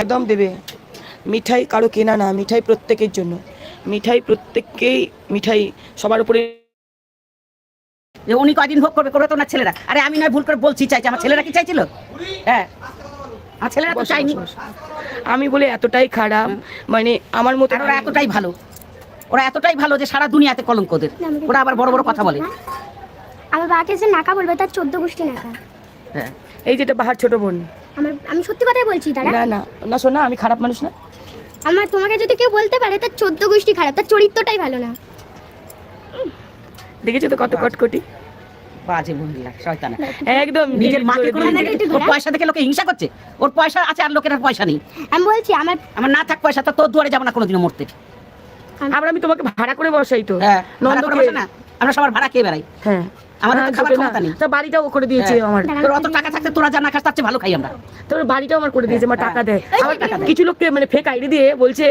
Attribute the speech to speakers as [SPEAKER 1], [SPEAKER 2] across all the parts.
[SPEAKER 1] একদম দেবে। মিঠাই কারও কেনা না মিঠাই প্রত্যেকের জন্য। মিঠাই প্রত্যেককেই মিঠাই সবার উপরে
[SPEAKER 2] যে উনি কয়দিন ভোগ করবে করবে তো না ছেলেরা। আরে আমি নয় ভুল করে বলছি চাইছি আমার ছেলেরা কি চাইছিল? হ্যাঁ। আমার ছেলেরা তো চাইনি।
[SPEAKER 1] আমি বলে এতটাই খারাপ মানে আমার মতো
[SPEAKER 2] ওরা এতটাই ভালো। ওরা এতটাই ভালো যে সারা দুনিয়াতে কলঙ্ক ওদের ওরা আবার বড় বড় কথা বলে।
[SPEAKER 3] আমার বাবাকে যে নাকা বলবে তার চোদ্দ গোষ্ঠী নাকা।
[SPEAKER 2] হ্যাঁ।
[SPEAKER 1] এই যেটা বাহার ছোট বোন।
[SPEAKER 3] আমার আমি সত্যি কথাই বলছি দাদা।
[SPEAKER 1] না না না শোনা আমি খারাপ মানুষ না।
[SPEAKER 3] আমার তোমাকে যদি কেউ বলতে পারে তার চোদ্দ গোষ্ঠী খারাপ তার চরিত্রটাই ভালো না।
[SPEAKER 1] দেখেছ তো কত কটকটি?
[SPEAKER 2] বাজে মহিলা শয়তানা।
[SPEAKER 1] একদম
[SPEAKER 2] নিজের মাকে কোনো ওর পয়সা দেখে লোকে হিংসা করছে। ওর পয়সা আছে আর লোকের আর পয়সা নেই।
[SPEAKER 3] আমি বলছি আমার
[SPEAKER 2] আমার না থাক পয়সা তো তোর দুয়ারে যাব না কোনোদিনও মরতে।
[SPEAKER 1] আবার আমি তোমাকে ভাড়া করে বসাই তো।
[SPEAKER 2] হ্যাঁ আমরা সবার ভাড়া খেয়ে বেড়াই।
[SPEAKER 1] হ্যাঁ।
[SPEAKER 2] আমাদের তো
[SPEAKER 1] হ্যাঁ,
[SPEAKER 2] খাবার ক্ষমতা নেই।
[SPEAKER 1] তা বাড়িটাও করে দিয়েছে
[SPEAKER 2] হ্যাঁ।
[SPEAKER 1] আমার।
[SPEAKER 2] তোর অত টাকা থাকতে তোরা যা না খাস তার চেয়ে ভালো খাই আমরা।
[SPEAKER 1] তোর বাড়িটাও আমার করে দিয়েছে আমার টাকা দেয়
[SPEAKER 2] হ্যাঁ।
[SPEAKER 1] আমার টাকা কিছু লোককে মানে ফেক আইডি দিয়ে বলছে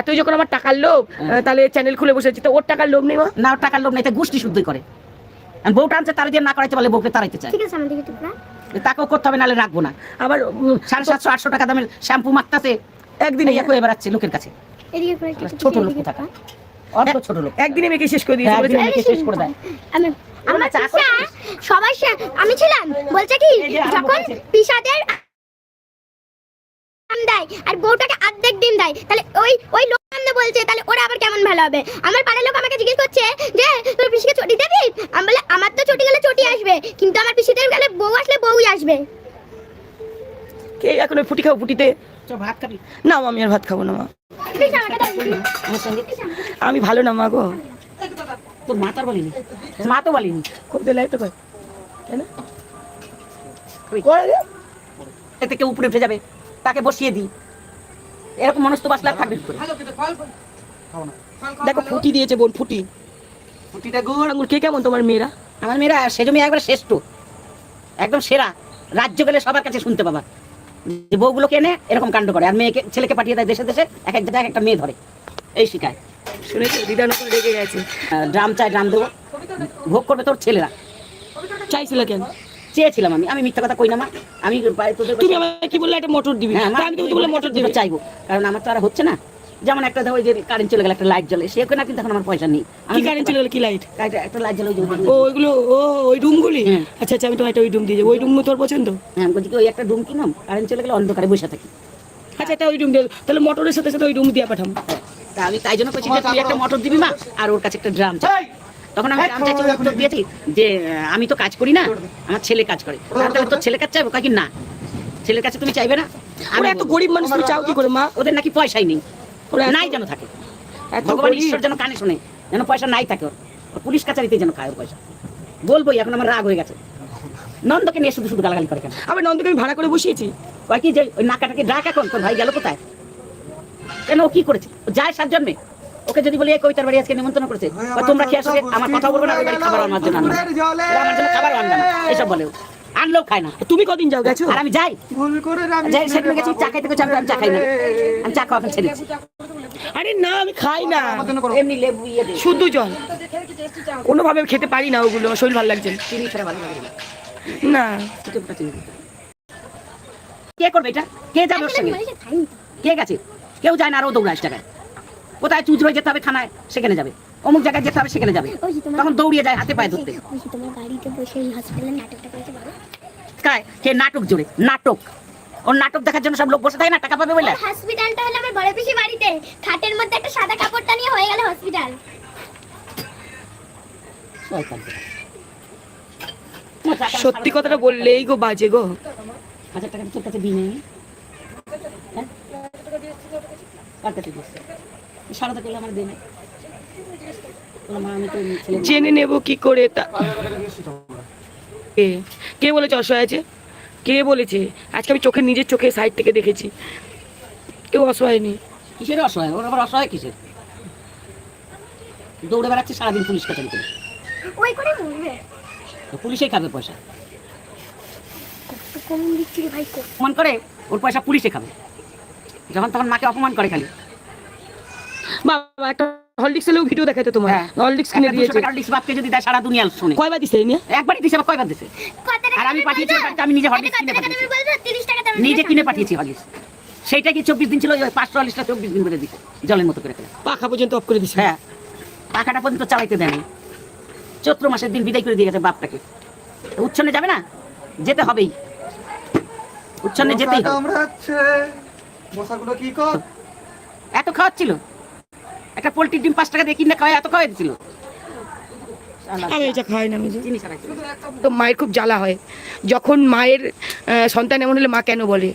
[SPEAKER 1] এতই যখন আমার টাকার লোভ। তাহলে চ্যানেল খুলে বসেছি তো ওর টাকার লোভ নেই
[SPEAKER 2] না ওর টাকার লোক নেই তাই গোষ্ঠী শুদ্ধই করে। আর বউটা আনছে তারা দিয়ে না করাইতে পারলে বউকে চায়।
[SPEAKER 3] ঠিক আছে
[SPEAKER 2] তাকেও করতে হবে নাহলে রাখব না।
[SPEAKER 1] আবার
[SPEAKER 2] সাড়ে সাতশো আটশো টাকা দামের শ্যাম্পু মাখতাছে
[SPEAKER 1] একদিনে
[SPEAKER 2] এবার বেড়াচ্ছে লোকের কাছে।
[SPEAKER 3] এদিকে
[SPEAKER 2] ছোট লোক থাকা অত ছোট লোক।
[SPEAKER 1] একদিনে মেয়েকে শেষ করে দিয়েছে বলেছে,
[SPEAKER 2] শেষ করে দেয়।
[SPEAKER 3] আমার
[SPEAKER 2] চা
[SPEAKER 3] পিসা সবার আমি ছিলাম। বলছে কি যখন। পিসাদের দেয় আর বউটাকে অর্ধেক দিন দেয় তাহলে ওই ওই লোক বলছে তাহলে ওরা আবার কেমন ভালো হবে? আমার পাড়ার লোক আমাকে জিজ্ঞেস করছে যে তোর পিসিকে চটি দিবি আমি বলে আমার তো চটি গেলে চটি আসবে কিন্তু আমার পিসিদের গেলে বউ আসলে বউই আসবে।
[SPEAKER 1] কে এখন ওই ফুটি খাও ফুটিতে?
[SPEAKER 2] ভাত খাবি।
[SPEAKER 1] না আমি আর ভাত খাব না মা। আমি ভালো না মা গো।
[SPEAKER 2] তোর মা তো বলিনি। মা বলিনি।
[SPEAKER 1] তাই না?
[SPEAKER 2] এতে কেউ উপরে উঠে যাবে। তাকে বসিয়ে দিই। এরকম মানুষ তো বাসলে থাকবে
[SPEAKER 1] দেখো ফুটি দিয়েছে বোন ফুটি।
[SPEAKER 2] ফুটিটা
[SPEAKER 1] আঙুর কে কেমন তোমার মেয়েরা?
[SPEAKER 2] আমার মেয়েরা সেজমি একবার শ্রেষ্ঠ। একদম সেরা। রাজ্য গেলে সবার কাছে শুনতে পাবা। যে বউগুলোকে এনে এরকম কাণ্ড করে। আর মেয়েকে ছেলেকে পাঠিয়ে দেয় দেশে দেশে। এক এক জায়গায় একটা মেয়ে ধরে। এই শিকায়
[SPEAKER 1] শুনেছি? দিদার নতুন গেছে।
[SPEAKER 2] ড্রাম চাই ড্রাম দেবো। ভোগ করবে তোর ছেলেরা।
[SPEAKER 1] চাইছিল কেন?
[SPEAKER 2] চেয়েছিলাম আমি। আমি মিথ্যা কথা কই না মা। আমি
[SPEAKER 1] তুমি আমাকে কি বললে? একটা মোটর দিবি।
[SPEAKER 2] হ্যাঁ
[SPEAKER 1] আমি মোটর দিবি।
[SPEAKER 2] চাইব। কারণ আমার তো আর হচ্ছে না। যেমন একটা ধর যে কারেন্ট চলে গেল একটা লাইট জ্বলে। সে না কিন্তু এখন আমার পয়সা নেই।
[SPEAKER 1] কি কারেন্ট চলে গেলো? কি লাইট
[SPEAKER 2] একটা লাইট জ্বলে
[SPEAKER 1] ও ওইগুলো ও ওই রুমগুলি?
[SPEAKER 2] হুম।
[SPEAKER 1] আচ্ছা আচ্ছা আমি তোমার একটা ওই রুম দিয়ে যাব। ওই রুম তোর পছন্দ?
[SPEAKER 2] হ্যাঁ আমি বলছি ওই একটা ডুম কিনাম কারেন্ট চলে গেলে অন্ধকারে বসে থাকি।
[SPEAKER 1] আচ্ছা একটা ওই রুম দিয়ে তাহলে মোটরের সাথে সাথে ওই রুম দিয়ে পাঠাম
[SPEAKER 2] তা আমি তাই জন্য বলছি যে তুই একটা মোটর দিবি মা আর ওর কাছে একটা ড্রাম চাই। তখন আমি ড্রাম চাইছি উত্তর দিয়েছি যে আমি তো কাজ করি না আমার ছেলে কাজ করে। তাহলে তোর ছেলে কাজ চাইব? কাকি না। ছেলের কাছে তুমি চাইবে না? আমি
[SPEAKER 1] এত
[SPEAKER 2] বলব।
[SPEAKER 1] গরিব মানুষ তুমি চাও কি করে মা?
[SPEAKER 2] ওদের নাকি পয়সাই নেই।
[SPEAKER 1] ওরা
[SPEAKER 2] নাই যেন থাকে।
[SPEAKER 1] এত
[SPEAKER 2] ভগবান ঈশ্বর যেন কানে শোনে যেন পয়সা নাই থাকে ওর। ওর পুলিশ কাছারিতে যেন খায় ওর পয়সা। বলবোই এখন আমার রাগ হয়ে গেছে। নন্দকে নিয়ে শুধু শুধু গালাগালি করে কেন?
[SPEAKER 1] আবার নন্দকে আমি ভাড়া করে বসিয়েছি।
[SPEAKER 2] কয় কি যে ওই নাকাটাকে ডাক এখন তোর ভাই গেল কোথায়? কেন ও কি করেছে? যায় সাত জন্মে। ওকে যদি বলি এই কবিতার বাড়ি আজকে নিমন্ত্রণ করেছে। তোমরা খেয়ে আসবে আমার কথা বলব না? ওই বাড়ি খাবার আমার জন্য আনবে। না। ওরা আমার জন্য খাবার আনবে এসব বলে। আনলেও খায় না।
[SPEAKER 1] তুমি কদিন যাও গেছো?
[SPEAKER 2] আর আমি যাই। যাই সেখানে গেছি চা খাইতে গেছি আমি চা খাই না। আমি চা খাওয়া ছেড়েছি
[SPEAKER 1] আরে না আমি খাই না।
[SPEAKER 2] এমনি লেবু ইয়ে দিয়ে।
[SPEAKER 1] শুদ্ধ জল। কোনোভাবে খেতে পারি না ওগুলো আমার শরীর ভালো লাগছে না।
[SPEAKER 2] চিনি ছাড়া ভালো লাগে না। কে করবে এটা? কে যাবে ওর সঙ্গে?
[SPEAKER 3] তো।
[SPEAKER 2] কে গেছে? কেউ যায় না আরও দৌড়ায় টাকায় কোথায় চুজ যেতে হবে থানায় সেখানে যাবে। অমুক জায়গায় যেতে হবে সেখানে যাবে। তখন দৌড়িয়ে যায় হাতে পায়ে ধরতে।
[SPEAKER 3] ওই তোমার বাড়িতে বসে এই হসপিটালে নাটকটা করেছে বলো
[SPEAKER 2] কায় কে? নাটক জোরে। নাটক। ওর নাটক দেখার জন্য সব লোক বসে থাকে না টাকা পাবে বলে?
[SPEAKER 3] হসপিটালটা হলো আমার বড় পিসি বাড়িতে। খাটের মধ্যে একটা সাদা কাপড়টা নিয়ে হয়ে গেল হসপিটাল
[SPEAKER 1] সত্যি কথাটা বললেই গো বাজে গো।
[SPEAKER 2] হাজার টাকা তোর কাছে দিই নেই হ্যাঁ? কার কাছে দিচ্ছে সারদা করলে আমার দিই নাই বললাম, মা, আমি তো ছেলে
[SPEAKER 1] জেনে নেব কি করে তা কে? কে বলেছে অসহায় আছে? কে বলেছে? আজকে আমি চোখে নিজের চোখে সাইড থেকে দেখেছি। কেউ অসহায় নেই।
[SPEAKER 2] কিসের অসহায়? ওর আবার অসহায় কিসের? দৌড়ে বেড়াচ্ছে সারাদিন পুলিশ কাছারি করে।
[SPEAKER 3] ওই করে মরবে।
[SPEAKER 2] তো পুলিশেই খাবে পয়সা।
[SPEAKER 3] কো
[SPEAKER 2] করে ওর পয়সা পুলিশে খাবে। যখন তখন মাকে অপমান করে খালি।
[SPEAKER 1] বাবা একটা হলডিক্স এলেও ভিডিও দেখাইতো তোমার
[SPEAKER 2] হ্যাঁ।
[SPEAKER 1] হলডিক্স কিনে দিয়েছে।
[SPEAKER 2] ডিশ বাপকে যদি দেয় সারা দুনিয়া শোনে।
[SPEAKER 1] কয়বার দিছে
[SPEAKER 2] একবারই দিছে আবার কয়বার দিছে? আর আমি পাঠিয়েছি বাড়িতে, আমি নিজে
[SPEAKER 3] কত
[SPEAKER 2] কিনে পাঠিয়েছি।
[SPEAKER 3] দামের বলছো? 30 টাকা দামের
[SPEAKER 2] নিজে কিনে পাঠিয়েছি হরলিক্স সেইটা কি চব্বিশ দিন ছিল? ওই পাঁচশো আলিশটা চব্বিশ দিন করে দিচ্ছে জলের মতো করে
[SPEAKER 1] পাখা পর্যন্ত অফ করে দিছে।
[SPEAKER 2] হ্যাঁ। পাখাটা পর্যন্ত চালাইতে দেয়নি। চৈত্র মাসের দিন বিদায় করে দিয়ে গেছে বাপটাকে। তো উচ্ছন্নে যাবে না? যেতে হবেই। উচ্ছন্নে যেতেই হবে।
[SPEAKER 4] মশাগুলো কি কর?
[SPEAKER 2] এত খাওয়াচ্ছিল? একটা পোলট্রির ডিম পাঁচ টাকা দিয়ে কিনে খাওয়া এত খাওয়াই দিছিল।
[SPEAKER 1] আমি এটা খাই না বুঝি
[SPEAKER 2] জিনিস আর
[SPEAKER 1] তো মায়ের খুব জ্বালা হয়। যখন মায়ের সন্তান এমন হলে মা কেন বলে?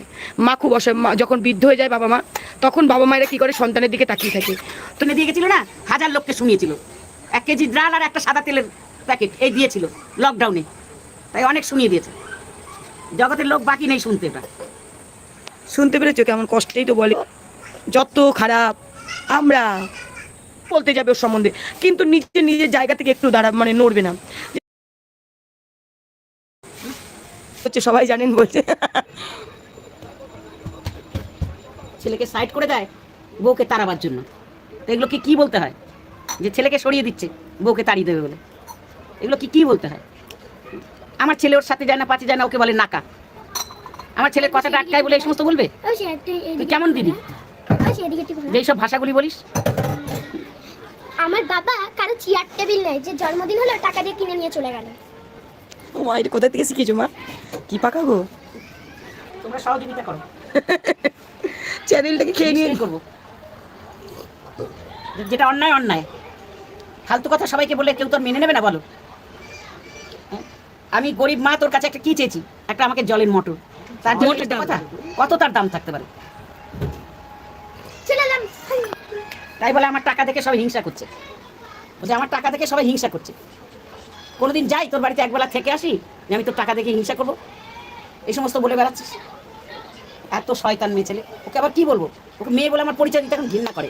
[SPEAKER 1] মা খুব অসহায় মা যখন বৃদ্ধ হয়ে যায় বাবা মা তখন বাবা মায়েরা কি করে সন্তানের দিকে তাকিয়ে থাকে?
[SPEAKER 2] তুমি দিয়ে গেছিল না? হাজার লোককে শুনিয়েছিল। এক কেজি ডাল আর একটা সাদা তেলের প্যাকেট এই দিয়েছিল লকডাউনে তাই অনেক শুনিয়ে দিয়েছে। জগতের লোক বাকি নেই শুনতে এটা।
[SPEAKER 1] শুনতে পেরেছ কেমন কষ্টেই তো বলে। যত খারাপ আমরা বলতে যাবে ওর সম্বন্ধে, কিন্তু নিজে নিজের জায়গা থেকে একটু দাঁড়া মানে নড়বে না। হচ্ছে সবাই জানেন বলছে।
[SPEAKER 2] ছেলেকে সাইড করে দেয়, বউকে তাড়াবার জন্য। এগুলো কি কি বলতে হয়? যে ছেলেকে সরিয়ে দিচ্ছে, বউকে তাড়িয়ে দেবে বলে। এগুলো কি কি বলতে হয়? আমার ছেলে ওর সাথে যায় না পাচে যায় না, ওকে বলে নাকা। আমার ছেলের কথাটা আটকায় বলে এই সমস্ত বলবে?
[SPEAKER 3] ওই তুই
[SPEAKER 2] কেমন দিদি?
[SPEAKER 3] ওই সে এদিকে একটু ঘোরা।
[SPEAKER 2] যে সব ভাষাগুলি বলিস?
[SPEAKER 3] আমার বাবা কারও চেয়ার টেবিল নেই যে জন্মদিন হলো টাকা দিয়ে কিনে নিয়ে চলে গেল।
[SPEAKER 1] ও মা এটা কোথা থেকে শিখেছো মা? কি পাকা গো?
[SPEAKER 2] তোমরা সহযোগিতা করো।
[SPEAKER 1] চ্যানেলটাকে খেয়ে নিয়ে
[SPEAKER 2] করব। যেটা অন্যায় অন্যায়। ফালতু কথা সবাইকে বলে কেউ তো আর মেনে নেবে না বলো? হ্যাঁ? আমি গরিব মা তোর কাছে একটা কি চেয়েছি? একটা আমাকে জলের মোটর। তার। কথা কত তার দাম থাকতে পারে? তাই বলে আমার টাকা দেখে সবাই হিংসা করছে। বলছে আমার টাকা দেখে সবাই হিংসা করছে। কোনোদিন যাই তোর বাড়িতে একবেলা থেকে আসি যে আমি তোর টাকা দেখে হিংসা করব। এই সমস্ত বলে বেড়াচ্ছিস। এত শয়তান মেয়ে ছেলে। ওকে আবার কি বলব? ওকে মেয়ে বলে আমার পরিচয় দিতে এখন ঘৃণা করে।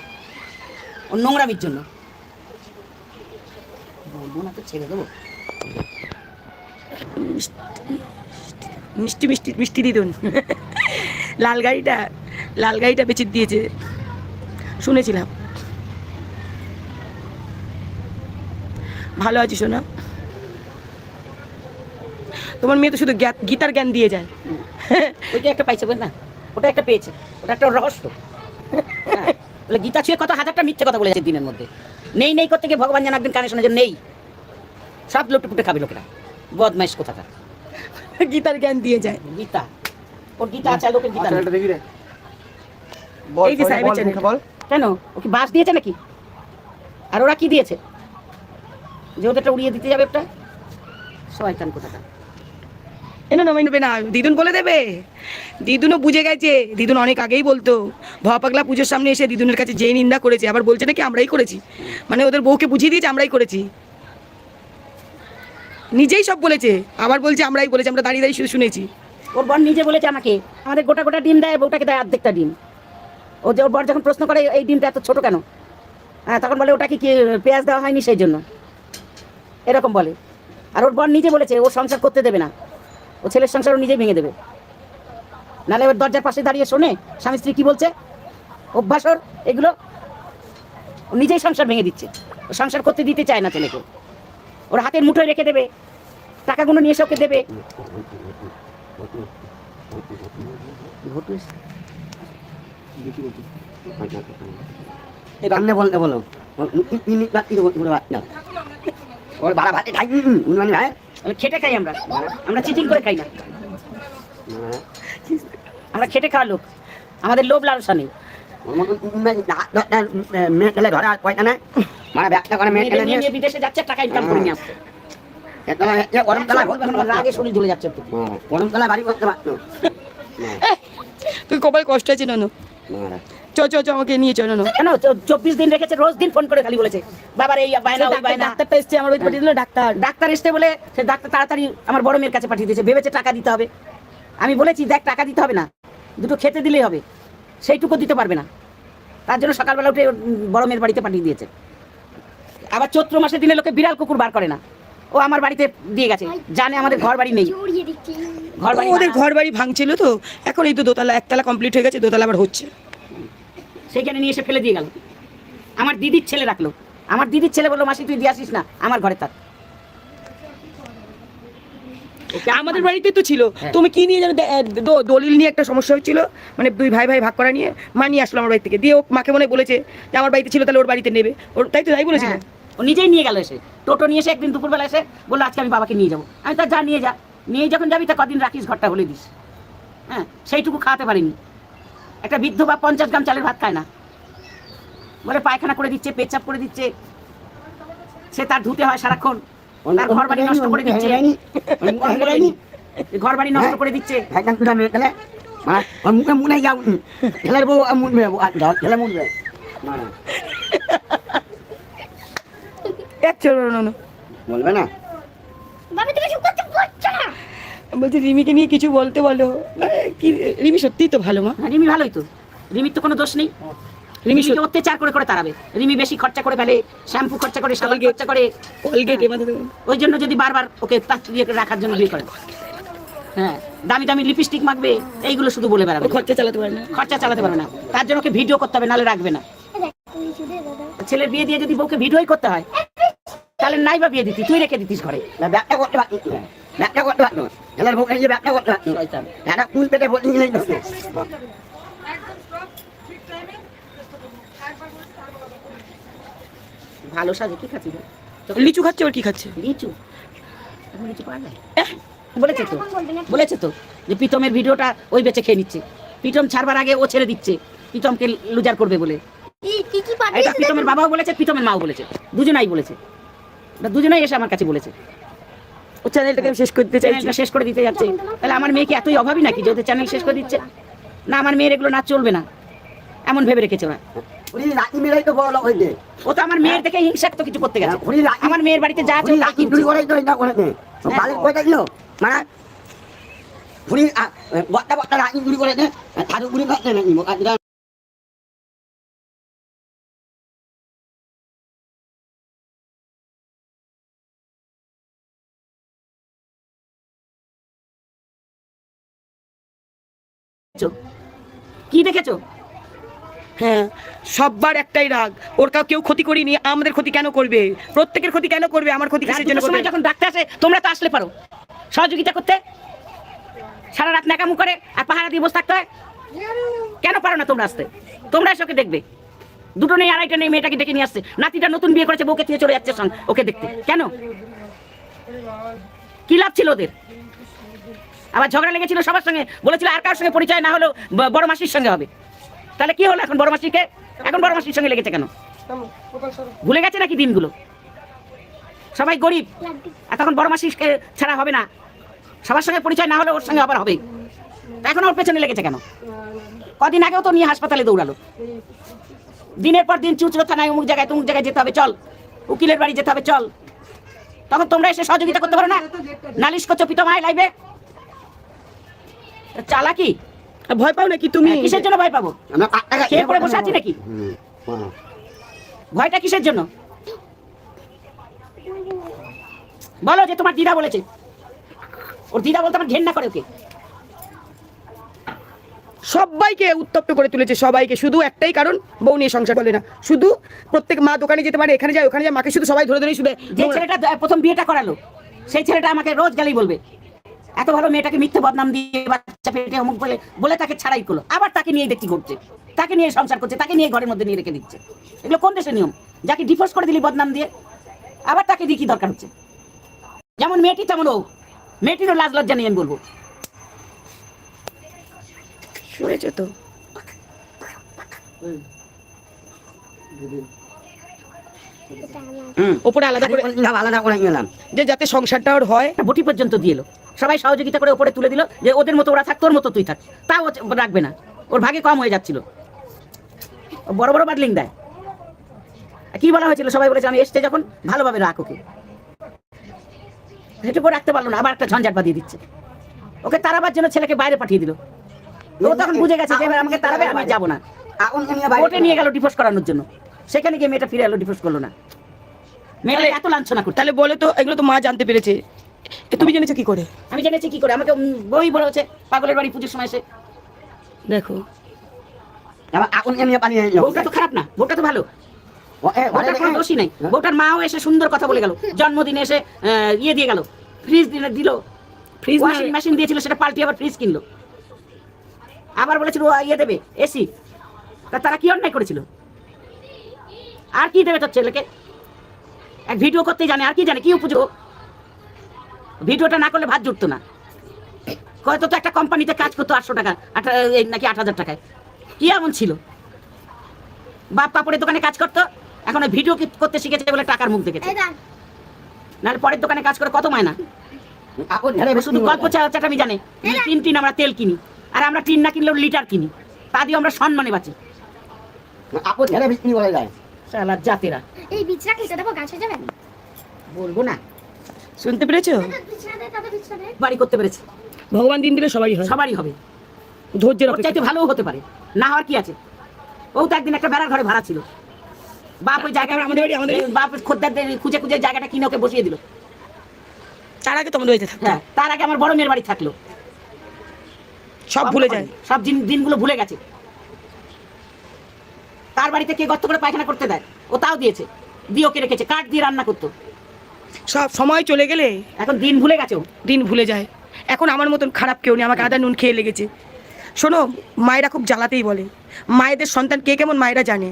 [SPEAKER 2] ও নোংরামির জন্য। বলব না তো ছেড়ে দেবো।
[SPEAKER 1] মিষ্টি মিষ্টি মিষ্টি দিদুন। লাল গাড়িটা লাল গাড়িটা বেচে দিয়েছে। শুনেছিলাম। ভালো আছি না তোমার মেয়ে তো শুধু গীতার জ্ঞান দিয়ে যায়।
[SPEAKER 2] ওইটা একটা পাইছে না ওটা একটা পেয়েছে। ওটা একটা রহস্য। বলে গীতা ছুঁয়ে কত হাজারটা মিথ্যে কথা বলেছে দিনের মধ্যে। নেই নেই করতে গিয়ে ভগবান যেন একদিন কানে শোনে যে নেই। সব লুটে পুটে খাবে লোকেরা। বদমাইশ কোথাকার।
[SPEAKER 1] গীতার জ্ঞান দিয়ে যায়।
[SPEAKER 2] গীতা। ওর গীতা আছে লোকের গীতা
[SPEAKER 4] দেখি রে।
[SPEAKER 1] এই যে সাহেবের চ্যানেল।
[SPEAKER 2] কেন? ও কি বাস দিয়েছে নাকি? আর ওরা কি দিয়েছে? যে ওদেরটা উড়িয়ে দিতে যাবে একটা। শয়তান কোথাকার।
[SPEAKER 1] এনে নমাই নেবে না দিদুন বলে দেবে। দিদুনও বুঝে গেছে। দিদুন অনেক আগেই বলতো ভয়া পাগলা পুজোর সামনে এসে দিদুনের কাছে যেই নিন্দা করেছে আবার বলছে নাকি আমরাই করেছি। মানে ওদের বউকে বুঝিয়ে দিয়েছে আমরাই করেছি। নিজেই সব বলেছে। আবার বলছে, আমরাই বলেছি, আমরা দাঁড়িয়ে দাঁড়িয়ে শুধু শুনেছি।
[SPEAKER 2] ওর বর নিজে বলেছে আমাকে, আমাদের গোটা গোটা ডিম দেয়, বউটাকে দেয় অর্ধেকটা ডিম। ও যে ওর বর যখন প্রশ্ন করে, এই ডিমটা এত ছোট কেন? হ্যাঁ তখন বলে ওটা কি পেঁয়াজ দেওয়া হয়নি সেই জন্য? এরকম বলে। আর ওর বর নিজে বলেছে ও সংসার করতে দেবে না। ও ছেলের সংসার ও নিজেই ভেঙে দেবে। নাহলে ওর দরজার পাশে দাঁড়িয়ে শোনে, স্বামী স্ত্রী কি বলছে? অভ্যাস ওর, এগুলো। ও নিজেই সংসার ভেঙে দিচ্ছে। ও সংসার করতে দিতে চায় না ছেলেকে। ওর হাতের মুঠোয় রেখে দেবে টাকাগুলো নিয়ে এসে ওকে দেবে
[SPEAKER 5] বাংলা বলতে বলো বাড়া ভাতে খাই মানে
[SPEAKER 2] খেটে খাই আমরা আমরা করে খাই না আমরা খেটে খাওয়া লোক আমাদের লোভ লালসা নেই
[SPEAKER 1] তুই কষ্ট আছে
[SPEAKER 2] চব্বিশ দিন রেখেছে রোজ দিন ফোন করে খালি বলেছে এই বায়না
[SPEAKER 1] এসছে দিল, ডাক্তার।
[SPEAKER 2] ডাক্তার এসতে বলে ডাক্তার তাড়াতাড়ি আমার বড় মেয়ের কাছে পাঠিয়ে ভেবেছে টাকা দিতে হবে। আমি বলেছি, দেখ, টাকা দিতে হবে না। দুটো খেতে দিলেই হবে সেইটুকু দিতে পারবে না। তার জন্য সকালবেলা উঠে বড় মেয়ের বাড়িতে পাঠিয়ে দিয়েছে। আবার চৈত্র মাসের দিনে লোকে বিড়াল কুকুর বার করে না। ও আমার বাড়িতে দিয়ে গেছে। জানে আমাদের ঘর বাড়ি নেই। ঘর বাড়ি
[SPEAKER 1] ওদের ঘর বাড়ি ভাঙছিল তো। এখন এই তো দোতলা একতলা কমপ্লিট হয়ে গেছে দোতলা আবার হচ্ছে।
[SPEAKER 2] সেইখানে নিয়ে এসে ফেলে দিয়ে গেল। আমার দিদির ছেলে রাখল। আমার দিদির ছেলে বলল মাসি তুই দিয়ে আসিস না। আমার ঘরে থাক।
[SPEAKER 1] আমাদের বাড়িতে তো ছিল।
[SPEAKER 2] হ্যাঁ।
[SPEAKER 1] তুমি কি নিয়ে জানো? দলিল নিয়ে একটা সমস্যা হচ্ছিল। মানে দুই ভাই ভাই ভাগ করা নিয়ে। মা নিয়ে আসলো আমার বাড়ি থেকে। দিয়ে ও মাকে মনে বলেছে যে আমার বাড়িতে ছিল তাহলে ওর বাড়িতে নেবে। ওর তাই তো তাই বলেছিল?
[SPEAKER 2] হ্যাঁ, ও নিজেই নিয়ে গেল এসে। টোটো নিয়ে এসে একদিন দুপুরবেলা এসে বলল আজকে আমি বাবাকে নিয়ে যাব। আমি তা যা নিয়ে যা। নিয়ে যখন যাবি তা কদিন রাখিস ঘরটা হলে দিস। হ্যাঁ সেইটুকু খাওয়াতে পারিনি। একটা বৃদ্ধ বা পঞ্চাশ গ্রাম চালের ভাত খায় না। বলে পায়খানা করে দিচ্ছে পেচাপ করে দিচ্ছে। সে তার ধুতে হয় সারাক্ষণ। তার ঘর বাড়ি নষ্ট করে দিচ্ছে। ঘর বাড়ি নষ্ট করে দিচ্ছে।
[SPEAKER 5] ভাই কান মেয়ে তাহলে ওর মুখে মুনে যাও। ছেলের বউ মুনবে ছেলে মুনবে না না।
[SPEAKER 1] এক চলো না না।
[SPEAKER 5] বলবে না?
[SPEAKER 3] বাবা তুমি চুপ করতে পারছ না।
[SPEAKER 1] বলছি রিমিকে নিয়ে কিছু বলতে বলো। কি রিমি সত্যিই তো ভালো মা।
[SPEAKER 2] হ্যাঁ, রিমি ভালোই তো। রিমির তো কোনো দোষ নেই। রিমিকে অত্যাচার করে করে তাড়াবে। রিমি বেশি খরচা করে ফেলে শ্যাম্পু খরচা করে সাবান খরচা করে
[SPEAKER 1] কলগেট
[SPEAKER 2] ওই জন্য যদি বারবার ওকে তাক দিয়ে রাখার জন্য বিয়ে করে। হ্যাঁ দামি দামি লিপস্টিক মাখবে এইগুলো শুধু বলে বেড়াবে।
[SPEAKER 1] খরচা চালাতে পারে না।
[SPEAKER 2] খরচা চালাতে পারবে না। তার জন্য ওকে ভিডিও করতে হবে নালে রাখবে না। ছেলের বিয়ে দিয়ে যদি বউকে ভিডিওই করতে হয় তাহলে নাই বা বিয়ে দিতি তুই রেখে দিতিস ঘরে।
[SPEAKER 5] ব্যাগটা করতে পারতো ব্যাগটা করতে পারতো ব্যাগটা করতে পারতো পেটে বলতে গেলেই তো
[SPEAKER 2] ভালো সাজে কি খাচ্ছি
[SPEAKER 1] লিচু খাচ্ছে ওর কি খাচ্ছে?
[SPEAKER 2] লিচু? লিচু পাওয়া যায়? বলেছে তো বলেছে তো যে প্রীতমের ভিডিওটা ওই বেচে খেয়ে নিচ্ছে। প্রীতম ছাড়বার আগে ও ছেড়ে দিচ্ছে প্রীতমকে লুজার করবে বলে।
[SPEAKER 3] কি কি কি
[SPEAKER 2] এটা প্রীতমের বাবাও বলেছে প্রীতমের মাও বলেছে দুজনাই বলেছে। এটা দুজনাই এসে আমার কাছে বলেছে।
[SPEAKER 1] ও চ্যানেলটাকে শেষ করতে চাইছি।
[SPEAKER 2] চ্যানেলটা শেষ করে দিতে যাচ্ছে। তাহলে আমার মেয়ে কি এতই অভাবী নাকি যে ওদের চ্যানেল শেষ করে দিচ্ছে? না আমার মেয়ের এগুলো না চলবে না এমন ভেবে রেখেছে ওরা।
[SPEAKER 5] উনি রাখি মেলাই তো বড় লোক হইতে।
[SPEAKER 2] ও তো আমার মেয়ের দেখে হিংসাক তো কিছু করতে গেছে।
[SPEAKER 5] উনি
[SPEAKER 2] আমার মেয়ের বাড়িতে যা আছে
[SPEAKER 5] উনি
[SPEAKER 2] ও তা
[SPEAKER 5] রাখি
[SPEAKER 2] কিনছে।
[SPEAKER 5] চুরি করেই তো এটা করেছে বালির কয়টা দিল মানে উনি বট্টা বট্টা রাখি চুরি করেছে থারু উনি করছে নাকি মোকাবিলা
[SPEAKER 2] কি দেখেছ?
[SPEAKER 1] হ্যাঁ সববার একটাই রাগ। ওর কাউ কেউ ক্ষতি করিনি আমাদের ক্ষতি কেন করবে? প্রত্যেকের ক্ষতি কেন করবে? আমার ক্ষতি কিসের জন্য করবে?
[SPEAKER 2] যখন ডাকতে আসে তোমরা তো আসলে পারো। সহযোগিতা করতে। সারা রাত নাকামু করে আর পাহারা দিয়ে বসে থাকতে হয়। কেন পারো না তোমরা আসতে? তোমরা এসে ওকে দেখবে। দুটো নেই আড়াইটা নেই মেয়েটাকে ডেকে নিয়ে আসছে। নাতিটা নতুন বিয়ে করেছে বউকে দিয়ে চলে যাচ্ছে সঙ্গে ওকে দেখতে। কেন? কি লাভ ছিল ওদের? আবার ঝগড়া লেগেছিল সবার সঙ্গে। বলেছিল আর কারোর সঙ্গে পরিচয় না হলেও বড় মাসির সঙ্গে হবে। তাহলে কি হলো এখন বড় মাসিকে? এখন বড় মাসির সঙ্গে লেগেছে কেন? ভুলে গেছে নাকি দিনগুলো? সবাই গরিব। আর তখন বড় মাসিকে ছাড়া হবে না। সবার সঙ্গে পরিচয় না হলে ওর সঙ্গে আবার হবে এখন ওর পেছনে লেগেছে কেন? কদিন আগেও তো নিয়ে হাসপাতালে দৌড়ালো। দিনের পর দিন চুচড়ো থানায় অমুক জায়গায় তমুক জায়গায় যেতে হবে, চল। উকিলের বাড়ি যেতে হবে, চল। তখন তোমরা এসে সহযোগিতা করতে পারো না? নালিশ করছ পিতমায় লাইবে চালাকি?
[SPEAKER 1] ভয় পাও নাকি তুমি?
[SPEAKER 2] কিসের জন্য ভয় পাবো? খেয়ে পড়ে বসে আছি নাকি?
[SPEAKER 5] হ্যাঁ।
[SPEAKER 2] ভয়টা কিসের জন্য? বলো যে তোমার দিদা বলেছে। ওর দিদা বলতে আমার ঘেন্না করে ওকে।
[SPEAKER 1] সবাইকে উত্তপ্ত করে তুলেছে সবাইকে। শুধু একটাই কারণ বউ নিয়ে সংসার বলে না। শুধু প্রত্যেক মা দোকানে যেতে পারে এখানে যায় ওখানে যায় মাকে শুধু সবাই ধরে ধরে শুধু
[SPEAKER 2] যে ছেলেটা প্রথম বিয়েটা করালো সেই ছেলেটা আমাকে রোজ গালি বলবে। এত ভালো মেয়েটাকে মিথ্যে বদনাম দিয়ে বাচ্চা পেটে অমুক বলে বলে তাকে ছাড়াই করল। আবার তাকে নিয়ে দেখি ঘুরছে। তাকে নিয়ে সংসার করছে তাকে নিয়ে ঘরের মধ্যে নিয়ে রেখে দিচ্ছে। এগুলো কোন দেশের নিয়ম? যাকে ডিভোর্স করে দিলি বদনাম দিয়ে আবার তাকে দিয়ে কি দরকার হচ্ছে? যেমন মেয়েটি তেমন ও। মেয়েটিরও লাজ লজ্জা নিয়ে আমি বলব।
[SPEAKER 1] শুনেছো তো। ওপরে আলাদা করে
[SPEAKER 5] আলাদা করে গেলাম
[SPEAKER 1] যে যাতে সংসারটা ওর হয়।
[SPEAKER 2] বটি পর্যন্ত দিয়ে এলো। সবাই সহযোগিতা করে ওপরে তুলে দিল যে ওদের মতো ওরা থাক তোর মতো তুই থাক। তাও রাখবে না। ওর ভাগে কম হয়ে যাচ্ছিল। বড় বড় বাটলিং দেয়। কি বলা হয়েছিল? সবাই বলেছে আমি এসছে যখন ভালোভাবে রাখ ওকে। সেটুকু রাখতে পারল না আবার একটা ঝঞ্ঝাট বাঁধিয়ে দিচ্ছে। ওকে তারাবার জন্য ছেলেকে বাইরে পাঠিয়ে দিল। ও তখন বুঝে গেছে যে এবার আমাকে তারাবে আমি যাব না।
[SPEAKER 5] এখন নিয়ে
[SPEAKER 2] নিয়ে গেল ডিভোর্স করানোর জন্য। সেখানে গিয়ে মেয়েটা ফিরে এলো ডিভোর্স করল না। মেয়েটা এত লাঞ্ছনা করতে
[SPEAKER 1] তাহলে বলে তো এগুলো তো মা জানতে পেরেছে। তুমি জেনেছো কি করে?
[SPEAKER 2] আমি জেনেছি কি করে আমাকে বই বলে হচ্ছে পাগলের বাড়ি পুজোর সময় এসে।
[SPEAKER 1] দেখো।
[SPEAKER 5] আবার নিয়ে পালিয়ে
[SPEAKER 2] বউটা তো খারাপ না বউটা তো ভালো।
[SPEAKER 5] ও, এ, ঘরে
[SPEAKER 2] বউটার কোনো দোষই নাই। বউটার মাও এসে সুন্দর কথা বলে গেল। জন্মদিনে এসে ইয়ে দিয়ে গেল। ফ্রিজ দিনে দিল।
[SPEAKER 1] Fridge
[SPEAKER 2] ওয়াশিং মেশিন দিয়েছিল সেটা পাল্টে আবার ফ্রিজ কিনলো। আবার বলেছিল ইয়ে দেবে এসি। তা তারা কি অন্যায় করেছিল? আর কি দেবে তোর ছেলেকে? এক ভিডিও করতেই জানে আর কি জানে কি উপযোগ? ভিডিওটা না করলে ভাত জুটতো না। হয়তো তো একটা কোম্পানিতে কাজ করতো আটশো টাকা আট নাকি আট হাজার টাকায়। কি এমন ছিল? বাপ কাপড়ের দোকানে কাজ করতো এখন ওই ভিডিও কি- করতে শিখেছে বলে টাকার মুখ দেখেছে। নাহলে পরের দোকানে কাজ করে কত মায়না শুধু গল্প চাটামি জানে টিন টিন আমরা তেল কিনি আর আমরা টিন না কিনলেও লিটার কিনি তা দিয়ে আমরা সম্মানে বাঁচি।
[SPEAKER 5] কাপড় ঝেড়ে বিক্রি করে যায়।
[SPEAKER 2] জাতেরা।
[SPEAKER 3] এই বিছরা খেতে দেবো গাছে যাবেন
[SPEAKER 2] বলব না।
[SPEAKER 1] শুনতে পেরেছ?
[SPEAKER 2] বাড়ি করতে পেরেছে।
[SPEAKER 1] ভগবান দিন দিলে সবারই হয়।
[SPEAKER 2] সবারই হবে।
[SPEAKER 1] ধৈর্যের
[SPEAKER 2] চাইতে ভালোও হতে পারে। না হওয়ার কি আছে? ও তো একদিন একটা বেড়ার ঘরে ভাড়া ছিল। বাপ ওই জায়গা
[SPEAKER 1] আমাদের বাড়ি, আমাদের।
[SPEAKER 2] বাপ খদ্দারদের খুঁজে খুঁজে জায়গাটা কিনে ওকে বসিয়ে দিল।
[SPEAKER 1] তার আগে তোমাদের হয়েছে থাকতো।
[SPEAKER 2] হ্যাঁ তার আগে আমার বড় মেয়ের বাড়ি থাকল।
[SPEAKER 1] সব ভুলে যায়।
[SPEAKER 2] সব দিন- দিনগুলো ভুলে গেছে। তার বাড়িতে কে গর্ত করে পায়খানা করতে দেয়? ও তাও দিয়েছে। দিয়ে ওকে রেখেছে। কাঠ দিয়ে রান্না করতো।
[SPEAKER 1] সব সময় চলে গেলে
[SPEAKER 2] এখন দিন ভুলে গেছে?
[SPEAKER 1] দিন ভুলে যায়। এখন আমার মতন খারাপ কেউ নেই আমাকে আদা নুন খেয়ে লেগেছে। শোনো মায়েরা খুব জ্বালাতেই বলে। মায়েদের সন্তান কে কেমন মায়েরা জানে?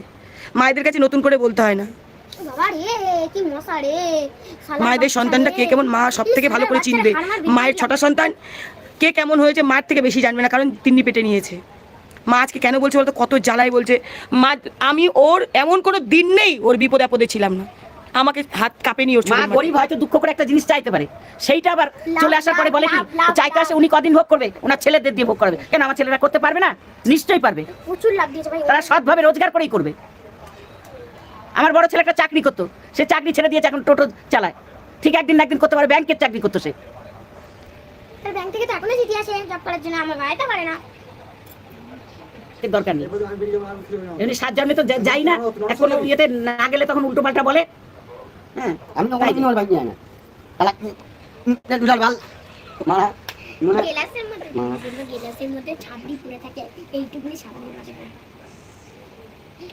[SPEAKER 1] মায়েদের কাছে নতুন করে বলতে হয় না।
[SPEAKER 3] বাবা রে কি মশা রে। শালা
[SPEAKER 1] মায়েদের সন্তানটা কে কেমন মা সব থেকে ভালো করে চিনবে। মায়ের ছটা সন্তান কে কেমন হয়েছে মার থেকে বেশি জানবে না কারণ তিনি পেটে নিয়েছে। মা আজকে কেন বলছে বলতো? কত জ্বালাই বলছে। মা আমি ওর এমন কোনো দিন নেই ওর বিপদ আপদে ছিলাম না। আমাকে হাত কাঁপে নিয়ে
[SPEAKER 2] মা গরিব হয়তো দুঃখ করে একটা জিনিস চাইতে পারে। সেইটা আবার চলে আসার পরে বলে কি? চাইতে আসে উনি কদিন ভোগ করবে? ওনার ছেলেদের দিয়ে ভোগ করবে। কেন আমার ছেলেরা করতে পারবে না? নিশ্চয়ই পারবে।
[SPEAKER 3] প্রচুর লাভ দিয়েছে ভাই।
[SPEAKER 2] তারা সৎভাবে রোজগার করেই করবে। আমার বড় ছেলে একটা চাকরি করতো। সে চাকরি ছেড়ে দিয়েছে এখন টোটো চালায়। ঠিক একদিন না একদিন করতে পারে ব্যাংকের চাকরি করতো সে।
[SPEAKER 3] তার ব্যাংক থেকে তো এখনও চিঠি আসে জব করার জন্য। আমার ভাইটা পারে না।
[SPEAKER 2] দরকার নেই। এমনি সাত জন্মে তো যাই না এখন ইয়েতে না গেলে তখন উল্টো পাল্টা বলে হ্যাঁ
[SPEAKER 5] আমি তো কোনো দিন ওর বাইক নিয়ে না। তাহলে দুটার বাল? মারা
[SPEAKER 3] গেলাসের মধ্যে গেলাসের মধ্যে ছাপড়ি পড়ে থাকে এইটুকুনি। আর